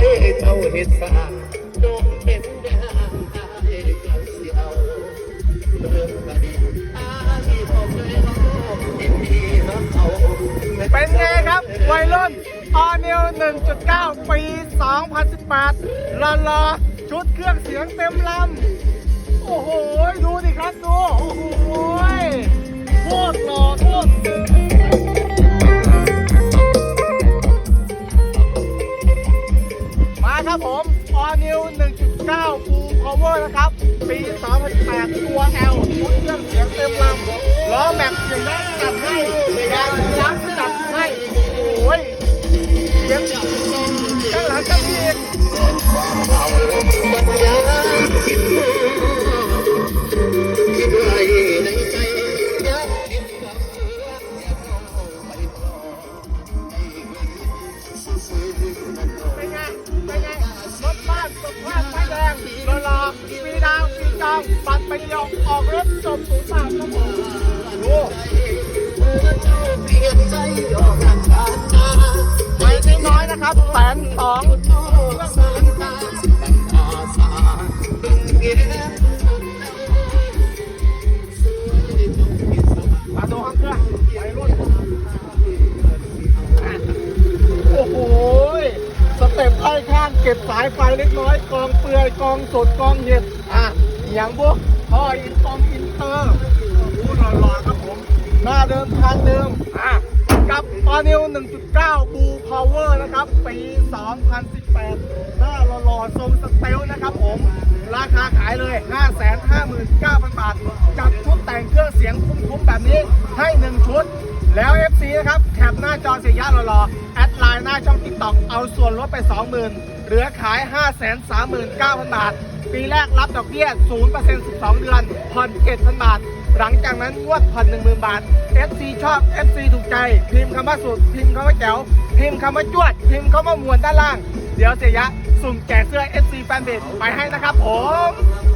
ให้เจ้าเฮ็ดสร้างโดนเป็นได้เจ้าเสียวเรื่องคดีอาที่ผมเลยน้องเห็นดีน้ำเขาเป็นไงครับ วัยรุ่นออนิว1.9 ปี 2018รอรอชุดเครื่องเสียงเต็มลำ โอ้โห ดูดิครับ ดู โอ้โห ออนิว1.9 Full Power นะครับ ปี 2008 ตัว L ชุดเครื่องเสียงเต็มลำล้อแม็กซ์อย่างนั้นจัดให้ยางยักษ์จัดให้ โอ้ยเสียงข้างหลังก็มีางปัดไปยองออกรถจมสูงสามครับผมาเปไม่น้อยนะครับแสนสองทอสายตาบังอาสาบึงเกียรมาดูห้องเครื่องวัยรุ่นโอ้โหสเต็ปไอ้ข้างเก็บสายไฟเล็กน้อยกองเปลือยกองสดกองเห็ดอะ อย่างพวกท่ออินตองอินเตอร์พูดหล่อๆครับผม หน้าเดิมคันเดิมอะกับออนิว1.9 บูพาวเวอร์นะครับ ปี 2018 หน้าหล่อๆทรงสเตลนะครับผม ราคาขายเลย 559,000 บาทจัดชุดแต่งเครื่องเสียงคุ้มๆแบบนี้ให้ 1 ชุด แล้ว FC นะครับ แคปหน้าจอเสียยะหล่อๆแอด ไลน์หน้าช่อง TikTok เอาส่วนลดไป 20,000 เหลือขาย 539,000 บาท ปีแรกรับดอกเบี้ย 0% 12 เดือนผ่อน7,000 บาท หลังจากนั้นงวดผ่อน10,000 บาท FC ชอบ FC ถูกใจ พิมพ์คำว่าสุด พิมพ์คำว่าแจ๋ว พิมพ์คำว่าจวด พิมพ์คำว่ามวลด้านล่าง เดี๋ยวเสียยะ สุ่มแจกเสื้อ FC แฟนเพจไปให้นะครับผม